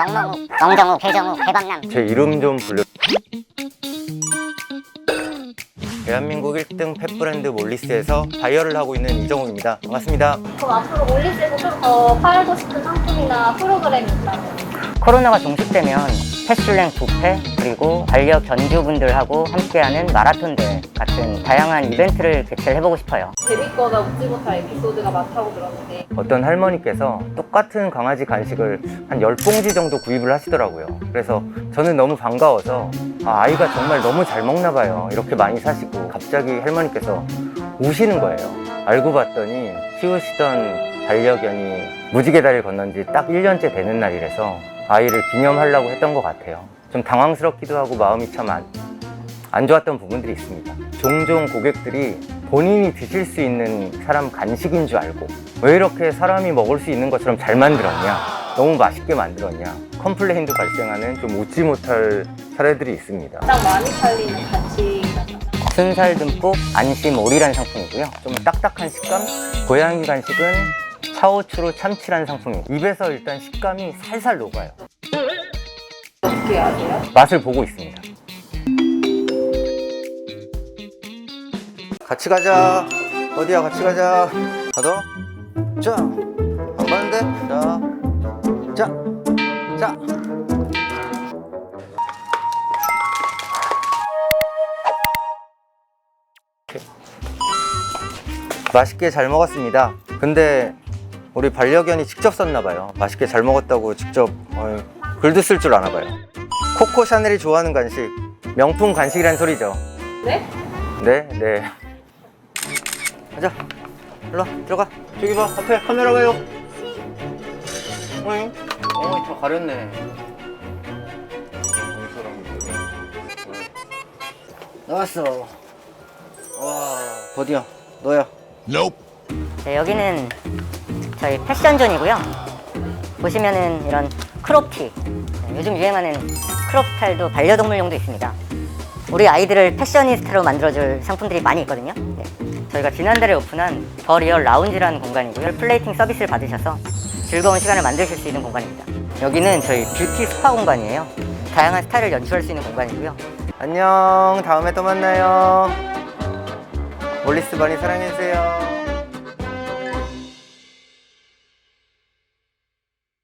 멍멍우, 멍정우, 배정우, 대박남 제 이름 좀 불러. 대한민국 1등 펫 브랜드 몰리스에서 바이어를 하고 있는 이정욱입니다. 반갑습니다. 그럼 앞으로 올리스에서 좀 더 팔고 싶은 상품이나 프로그램이 있다면 코로나가 종식되면 패슐랭 부페 그리고 반려 견주분들하고 함께하는 마라톤 대회 같은 다양한 이벤트를 개최를 해보고 싶어요 데뷔거나 웃지 못할 에피소드가 많다고 들었는데 어떤 할머니께서 똑같은 강아지 간식을 한 10봉지 정도 구입을 하시더라고요. 그래서 저는 너무 반가워서 아, 아이가 정말 너무 잘 먹나 봐요. 이렇게 많이 사시고 갑자기 할머니께서 우시는 거예요. 알고 봤더니 키우시던 반려견이 무지개 다리를 건넌 지 딱 1년째 되는 날이라서 아이를 기념하려고 했던 것 같아요. 좀 당황스럽기도 하고 마음이 참 안, 안 좋았던 부분들이 있습니다. 종종 고객들이 본인이 드실 수 있는 사람 간식인 줄 알고 왜 이렇게 사람이 먹을 수 있는 것처럼 잘 만들었냐 너무 맛있게 만들었냐 컴플레인도 발생하는 좀 웃지 못할 사례들이 있습니다. 가장 많이 팔리는 간식이나 순살 듬뿍 안심 오리란 상품이고요 좀 딱딱한 식감 고양이 간식은 차오추로 참치라는 상품이 입에서 일단 식감이 살살 녹아요. 어떻게 아세요? 맛을 보고 있습니다. 같이 가자. 어디야? 같이 가자. 가더. 자. 안 가는데? 자. 자. 자. 맛있게 잘 먹었습니다. 근데 우리 반려견이 직접 썼나 봐요. 맛있게 잘 먹었다고 직접 어이, 글도 쓸 줄 아나 봐요. 코코 샤넬이 좋아하는 간식 명품 간식이란 소리죠. 네? 네, 네. 가자. 일로 와, 들어가. 저기 봐, 앞에 카메라 가요. 어이, 어이, 다 가렸네. 나왔어. 와, 버디야, 너야. 네, 여기는 저희 패션존이고요. 보시면은 이런 크롭티. 네, 요즘 유행하는 크롭 스타일도 반려동물용도 있습니다. 우리 아이들을 패셔니스타로 만들어줄 상품들이 많이 있거든요. 네. 저희가 지난달에 오픈한 더 리얼 라운지라는 공간이고요. 플레이팅 서비스를 받으셔서 즐거운 시간을 만드실 수 있는 공간입니다. 여기는 저희 뷰티 스파 공간이에요. 다양한 스타일을 연출할 수 있는 공간이고요. 안녕, 다음에 또 만나요. 몰리스 많이 사랑해주세요.